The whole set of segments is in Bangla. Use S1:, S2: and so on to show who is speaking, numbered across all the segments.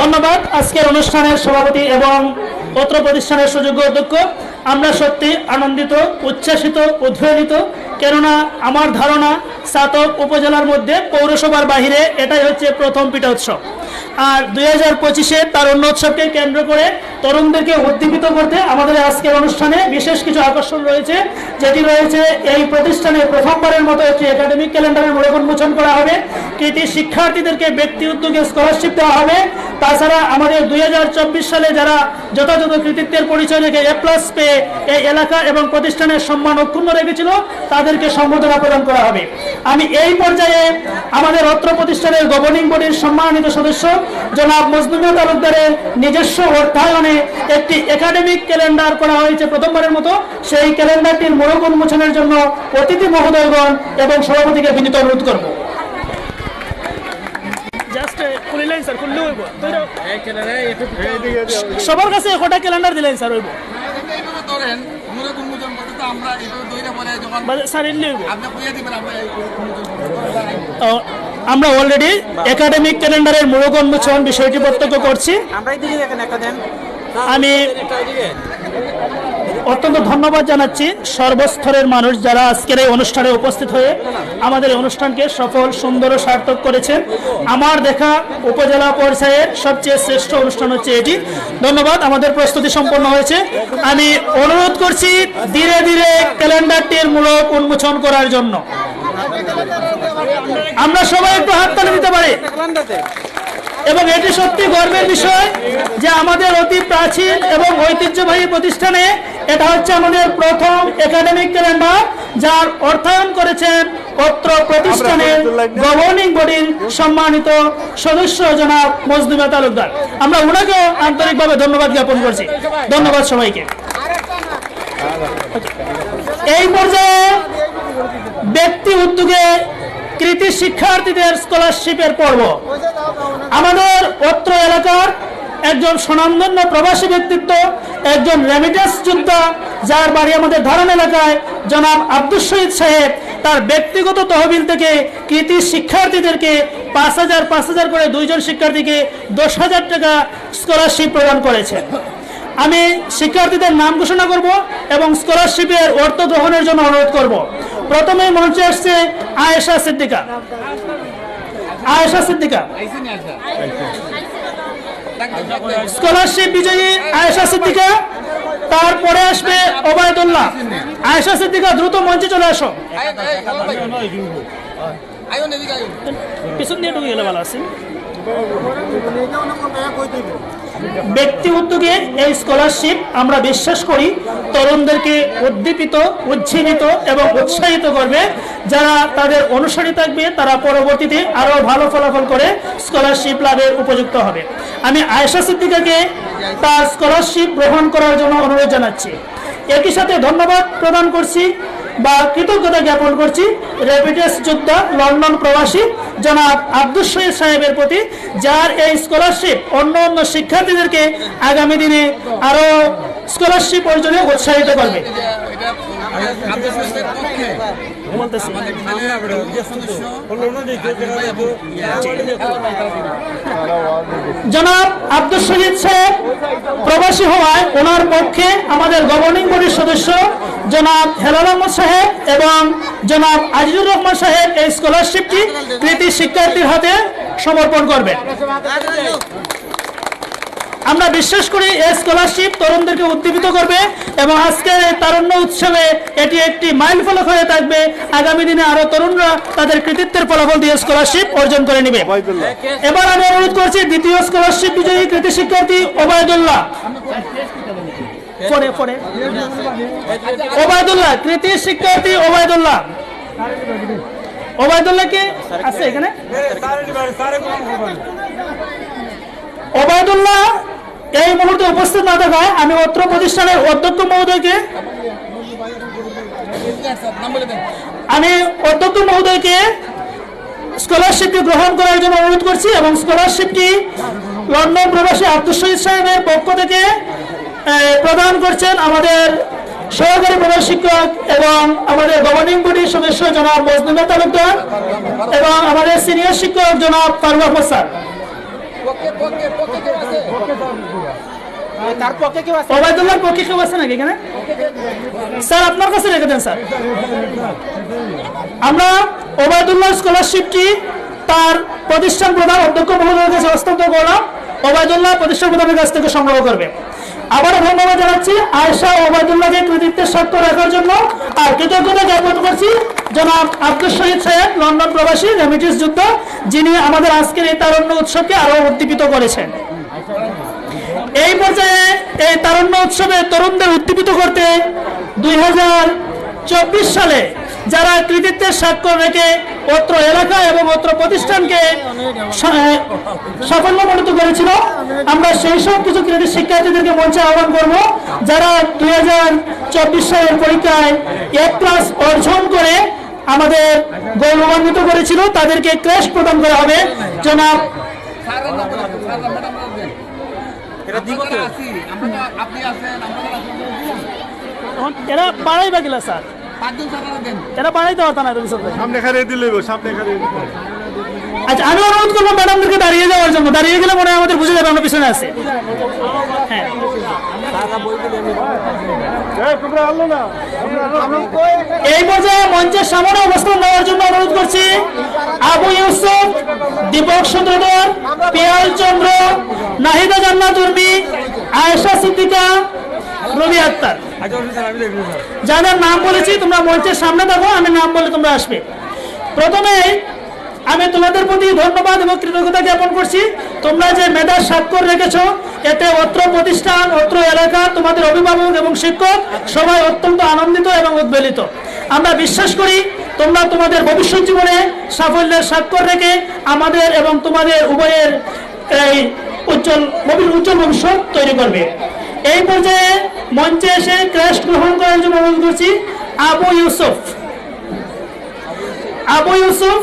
S1: ধন্যবাদ আজকের অনুষ্ঠানের সভাপতি এবং পত্র প্রতিষ্ঠানের সুযোগ্য অধ্যক্ষ। আমরা সত্যি আনন্দিত, উচ্ছ্বাসিত, উদ্বেলিত, কেননা আমার ধারণা সাতক উপজেলার মধ্যে পৌরসভার বাহিরে এটাই হচ্ছে প্রথম পিঠা উৎসব আর দুই হাজার পঁচিশে তারুণ্য উৎসবকে কেন্দ্র করে তরুণদেরকে উদ্দীপিত করতে আমাদের আজকের অনুষ্ঠানে বিশেষ কিছু আকর্ষণ রয়েছে, যেটি রয়েছে এই প্রতিষ্ঠানে প্রথমবারের মতো একটি একাডেমিক ক্যালেন্ডারের মূলক উন্মোচন করা হবে। কৃতি শিক্ষার্থীদেরকে ব্যক্তি উদ্যোগে স্কলারশিপ দেওয়া হবে। তাছাড়া আমাদের দুই হাজার চব্বিশ সালে যারা যথাযথ কৃতিত্বের পরিচয় রেখে এ প্লাস পেয়ে এই এলাকা এবং প্রতিষ্ঠানের সম্মান অক্ষুণ্ণ রেখেছিল, তাদেরকে সম্বোধনা প্রদান করা হবে। আমি এই পর্যায়ে আমাদের অত্র প্রতিষ্ঠানের গভর্নিং বডির সম্মানিত সদস্য জনাব তালুকদারের নিজস্ব অর্থায়নে একটি একাডেমিক ক্যালেন্ডার করা হয়েছে প্রথমবারের মতো। সেই ক্যালেন্ডারটির মোড়ক উন্মোচনের জন্য অতিথি মহোদয়গণ এবং সভাপতিকে বিনীত অনুরোধ করব। সবার কাছে একটা ক্যালেন্ডার দিলেন স্যার হইব?
S2: আমরা আমরা
S1: অলরেডি একাডেমিক ক্যালেন্ডারের মোড়ক উন্মোচন বিষয়টি প্রত্যক্ষ করছি। আমি অত্যন্ত ধন্যবাদ জানাচ্ছি সর্বস্তরের মানুষ যারা আজকের এই অনুষ্ঠানে উপস্থিত হয়ে আমাদের এই অনুষ্ঠানকে সফল সুন্দর ও সার্থক করেছেন। আমার দেখা উপজেলা পর্যায়ের সবচেয়ে শ্রেষ্ঠ অনুষ্ঠান হচ্ছে এটি। ধন্যবাদ আমাদের প্রস্তুতি সম্পন্ন হয়েছে। আমি অনুরোধ করছি ধীরে ধীরে ক্যালেন্ডারটির মূলক উন্মোচন করার জন্য। আমরা সবাই একটু হাততালি দিতে পারি। এবং এটি সত্যি গর্বের বিষয় যে আমাদের অতি প্রাচীন এবং ঐতিহ্যবাহী প্রতিষ্ঠানে এটা হচ্ছে আমাদের প্রথম একাডেমিক ক্যালেন্ডার, যার অর্থায়ন করেছেন পত্র প্রতিষ্ঠানের গভর্নিং বডির সম্মানিত সদস্য জনাব মজদুমা তালুকদার আমরা ওনাকেও আন্তরিকভাবে ধন্যবাদ জ্ঞাপন করছি। ধন্যবাদ সবাইকে। এই পর্যায়ে ব্যক্তি উদ্যোগে কৃতি শিক্ষার্থীদের স্কলারশিপের পর্ব। আমাদের অত্র এলাকার একজন স্বনামধন্য প্রবাসী ব্যক্তিত্ব, একজন রেমিটেন্স যোদ্ধা, যার বাড়ি আমাদের ধারণ এলাকায়, জনাব আব্দুল শহীদ সাহেব, তার ব্যক্তিগত তহবিল থেকে কৃতি শিক্ষার্থীদেরকে পাঁচ হাজার পাঁচ হাজার করে দুইজন শিক্ষার্থীকে দশ হাজার টাকা স্কলারশিপ প্রদান করেছেন। আমি শিক্ষার্থীদের নাম ঘোষণা করব এবং স্কলারশিপের অর্থ গ্রহণের জন্য অনুরোধ করব। প্রথমে মঞ্চে আসছে আয়েশা সিদ্দিকা। আয়েশা সিদ্দিকা। স্কলারশিপ বিজয়ী আয়েশা সিদ্দিকা তারপরে আসবে ওবায়দুল্লাহ। আয়েশা সিদ্দিকা দ্রুত মঞ্চে চলে আসো। পিছন দিয়ে ঢুকে গেলে ভালো আছে। ব্যক্তি উদ্যোগে এই স্কলারশিপ আমরা বিশ্বাস করি, তরুণদেরকে উদ্দীপিত, উজ্জীবিত এবং উৎসাহিত করবে। যারা তাদের অনুসারী থাকবে, তারা পরবর্তীতে আরও ভালো ফলাফল করে স্কলারশিপ লাভের উপযুক্ত হবে। আমি আয়েশা সিদ্দিকাকে তার স্কলারশিপ গ্রহণ করার জন্য অনুরোধ জানাচ্ছি। একই সাথে ধন্যবাদ প্রদান করছি। বা কৃতজ্ঞতা জ্ঞাপন করছি র্যাপিডেস যোদ্ধা লন্ডন প্রবাসী জনাব আব্দুল শহীদ সাহেবের প্রতি যার এই স্কলারশিপ অন্য অন্য শিক্ষার্থীদেরকে আগামী দিনে আরও স্কলারশিপ অর্জনে উৎসাহিত করবে জনাব আব্দুল শহীদ সাহেব প্রবাসী হওয়ায় ওনার পক্ষে আমাদের গভর্নিং বডির সদস্য জনাব হেলাল আহমদ সাহেব এবং জনাব আজিজুর রহমান সাহেব এই স্কলারশিপটি কৃতি শিক্ষার্থীর হাতে সমর্পণ করবেন। আমরা বিশ্বাস করি এই স্কলারশিপ তরুণদেরকে উদ্দীপিত করবে এবং আজকের এই তারুণ্য উৎসবে এটি একটি মাইল ফলক হয়ে থাকবে আগামী দিনে আরও তরুণরা তাদের কৃতিত্বের ফলাফল দিয়ে স্কলারশিপ অর্জন করে নেবে এবার আমি অনুরোধ করছি দ্বিতীয় স্কলারশিপ বিজয়ী কৃতি শিক্ষার্থী ওবায়দুল্লাহ পরে পরে ওবায়দুল্লাহ কৃতি শিক্ষার্থী ওবায়দুল্লাহ ওবায়দুল্লাহ কে আছে এখানে ওবায়দুল্লাহ এই মুহূর্তে উপস্থিত না থাকায় আমি অত্র প্রতিষ্ঠানের অধ্যক্ষ মহোদয়কে আমি অধ্যক্ষ মহোদয়কে স্কলারশিপটি গ্রহণ করার জন্য অনুরোধ করছি এবং স্কলারশিপটি লন্ডন প্রবাসী আব্দুল শহীদ সাহেবের পক্ষ থেকে প্রদান করছেন আমাদের সহকারী প্রধান শিক্ষক এবং আমাদের গভর্নিং বডির সদস্য জনাব মজনুমা তালুকদার এবং আমাদের সিনিয়র শিক্ষক জনাব ফারুক আহমদ স্যার
S2: পক্ষে পক্ষে পক্ষে
S3: আছে?
S1: ওবায়দুল্লাহর পক্ষে কেউ আছে নাকি এখানে? স্যার, আপনার কাছে রেখে দেন, স্যার। আমরা ওবায়দুল্লাহ স্কলারশিপটি তার প্রতিষ্ঠান প্রধান অধ্যক্ষ মহোদয়ের কাছে হস্তান্তর করলাম। ওবায়দুল্লাহ প্রতিষ্ঠান প্রধানের কাছ থেকে সংগ্রহ করবে। আবারও ধন্যবাদ জানাচ্ছি আয়েশা ওবায়দুল্লাহকে কৃতিত্বের স্বার্থ রাখার জন্য। আর কৃতজ্ঞতা জ্ঞাপন করছি জনাব আব্দুল শহীদ সাহেব, লন্ডন প্রবাসী রেমিটিস যুদ্ধ, যিনি আমাদের আজকের এই তারণ্য উৎসবকে আরও উদ্দীপিত করেছেন। এই পর্যায়ে এই তারুণ্য উৎসবে তরুণদের উদ্দীপিত করতে দুই হাজার চব্বিশ সালে যারা কৃতিত্বের স্বাক্ষর রেখে অত্র এলাকা এবং অত্র প্রতিষ্ঠানকে সাফল্যমণ্ডিত করেছিল, আমরা সেই সব কিছু কৃতি, শিক্ষার্থীদেরকে মঞ্চে আহ্বান করব, যারা দুই হাজার চব্বিশ সালের পরীক্ষায় এক ক্লাস অর্জন করে আমাদের গৌরবান্বিত করেছিল, তাদেরকে ক্রেশ প্রদান করা হবে। জনাব
S2: স্যারের নাম বলেন, স্যার ম্যাডাম দেন
S3: এটা দিব
S2: যারা- আপনি আছেন আমরা।
S1: এরা বাড়াই স্যার এরা বাড়াইতে পারতাম না
S4: সামনে খারে দিলে সামনে খারে
S1: আচ্ছা আমি অনুরোধ করব ম্যাডামদেরকে দাঁড়িয়ে যাওয়ার জন্য। দাঁড়িয়ে গেলে মনে হয় আমাদের বুঝে যাবে আমরা পিছনে আছে। হ্যাঁ। এই পর্যায়ে মঞ্চের সামনে অবস্থান নেওয়ার জন্য অনুরোধ করছি আবু ইউসুফ দীপক সূত্রধর পিয়াল চন্দ্র নাহিদা জান্নাত উর্মি আয়েশা সিদ্দিকা রবি আক্তার। যাদের নাম বলেছি, তোমরা মঞ্চের সামনে থাকো আমি নাম বলে তোমরা আসবে। প্রথমে আমি তোমাদের প্রতি ধন্যবাদ এবং কৃতজ্ঞতা জ্ঞাপন করছি। তোমরা যে মেধার স্বাক্ষর রেখেছ, এতে অত্র প্রতিষ্ঠান, অত্র এলাকা, তোমাদের অভিভাবক এবং শিক্ষক সবাই অত্যন্ত আনন্দিত এবং উদ্বেলিত। আমরা বিশ্বাস করি, তোমরা তোমাদের ভবিষ্যৎ জীবনে সাফল্যের স্বাক্ষর রেখে আমাদের এবং তোমাদের উভয়ের এই উজ্জ্বল উজ্জ্বল ভবিষ্যৎ তৈরি করবে। এই পর্যায়ে মঞ্চে এসে ক্র্যাশ গ্রহণ করার জন্য অনুরোধ করছি আবু ইউসুফ। আবু ইউসুফ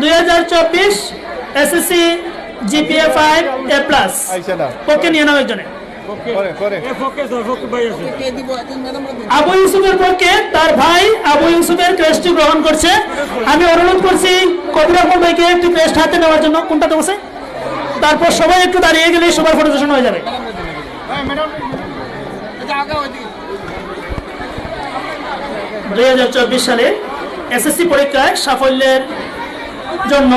S1: দুই হাজার চব্বিশ SSC GPA five A plus. পক্ষে নিয়ে নাও একজনে। আবু ইউসুফের পক্ষে তার ভাই আবু ইউসুফের ক্রেস্টটি গ্রহণ করছে। আমি অনুরোধ করছি কবির রহমান ভাইকে একটু ক্রেস্ট হাতে নেওয়ার জন্য। কোনটাতে বসে তারপর সবাই একটু দাঁড়িয়ে গেলে সবার ফটোসেশন হয়ে যাবে।
S2: এটা আগে ওইদিকে
S1: দুই সালে এসএসসি পরীক্ষায় সাফল্যের জন্য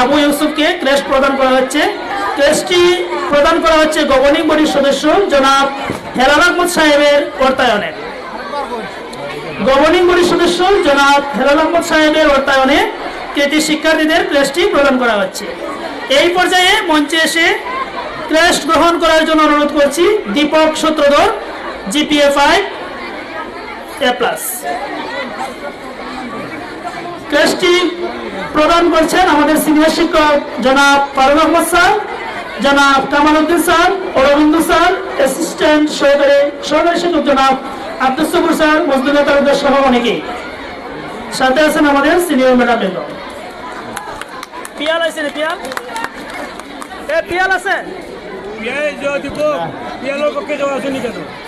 S1: আবু ইউসুফকে ক্রেস্ট প্রদান করা হচ্ছে। ক্রেস্টটি প্রদান করা হচ্ছে গভর্নিং বডির সদস্য জনাব হেলাল আহমদ সাহেবের অর্থায়নে। গভর্নিং বডির সদস্য জনাব হেলাল আহমদ সাহেবের অর্থায়নে কৃতি শিক্ষার্থীদের ক্রেস্টটি প্রদান করা হচ্ছে। এই পর্যায়ে মঞ্চে এসে ক্রেস্ট গ্রহণ করার জন্য অনুরোধ করছি Dipak Sutradhar. GPA five A plus প্রদান করছেন আমাদের সিনিয়র শিক্ষক জনাব ফারুক আহমদ স্যার জনাব Kamal Uddin sir Arabinda sir assistant সহকারী সহকারী শিক্ষক জনাব আব্দুল সবুর স্যার মজদুর তালুকদার সহ অনেকেই সাথে আছেন আমাদের সিনিয়র ম্যাডাম বৃন্দ পিয়াল আছে পিয়াল? এ পিয়াল আছে?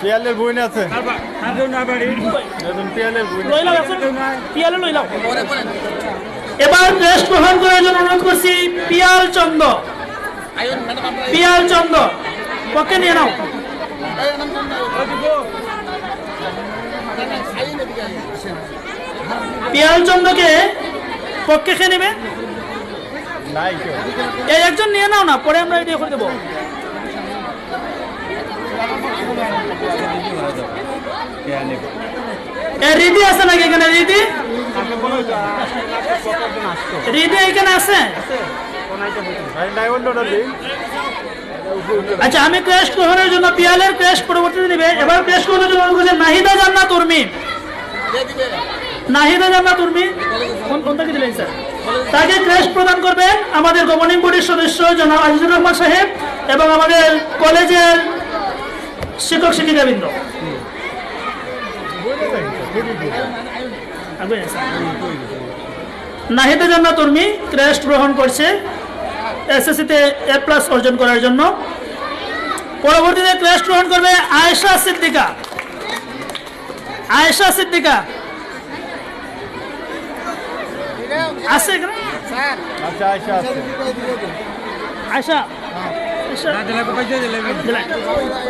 S4: পিয়ালের আছে। একজন পিয়ালের বই না
S1: লইলাম
S2: পরে
S1: এবার ক্রেস্ট গ্রহণ করার জন্য অনুরোধ করছি পিয়াল চন্দ। পিয়াল চন্দ। পক্ষে নিয়ে নাও। পিয়াল চন্দ্রকে পক্ষে খেয়ে নেবে? এই একজন নিয়ে নাও না পরে আমরা এটা করে দেবো। রিদি আছে নাকি এখানে, রিদি? রিদি এখানে আছে? আচ্ছা আমি ক্রেশ গ্রহণের জন্য পিয়ালের ক্রেশ পরবর্তীতে নেবে এবার ক্রেশ গ্রহণের জন্য অনুরোধ নাহিদা জান্নাত উর্মি। নাহিদা জান্নাত উর্মি। কোন কোন থেকে দিলেন, স্যার? তাকে ক্রেশ প্রদান করবেন আমাদের গভর্নিং বডির সদস্য জনাব আজিজুর রহমান সাহেব এবং আমাদের কলেজের শিক্ষক শিক্ষিকাবৃন্দ। নাহিদা জান্নাত উর্মি ক্রেস্ট গ্রহণ করছে এসএসসিতে এ প্লাস অর্জন করার জন্য। পরবর্তীতে ক্রেস্ট গ্রহণ করবে আয়েশা সিদ্দিকা। আয়েশা সিদ্দিকা। আছে
S4: আচ্ছা আছে।
S1: আয়েশা।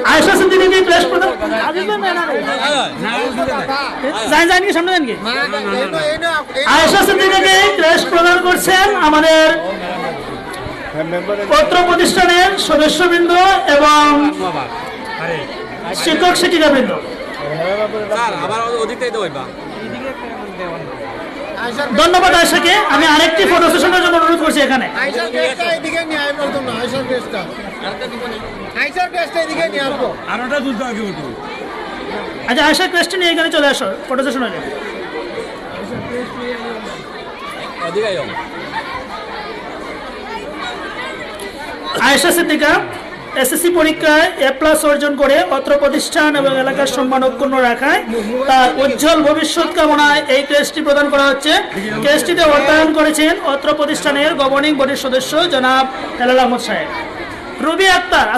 S1: আয়েশা। কি সামনে যান কি? আয়েশা সিদ্দিকীকে ক্রেস্ট প্রদান করছেন আমাদের পত্র প্রতিষ্ঠানের সদস্যবৃন্দ এবং শিক্ষক শিক্ষিকাবৃন্দ। ধন্যবাদ আয়েশাকে। আমি আরেকটি ফটো সেশনের জন্য অনুরোধ করছি এখানে। আচ্ছা আয়েশা ক্রেস্ট নিয়ে এখানে চলে আসো ফটো সেশন হলে। আয়েশা সিদ্দিকা। এসএসসি পরীক্ষায় এ প্লাস অর্জন করে অত্র প্রতিষ্ঠান এবং এলাকার সম্মান অক্ষুণ্ণ রাখায় তার উজ্জ্বল ভবিষ্যৎ কামনায় এই ক্রেস্টটি প্রদান করা হচ্ছে। ক্রেস্টটিতে অর্থায়ন করেছেন অত্র প্রতিষ্ঠানের গভর্নিং বডির সদস্য জনাব হেলাল আহমদ সাহেব। রবি আক্তার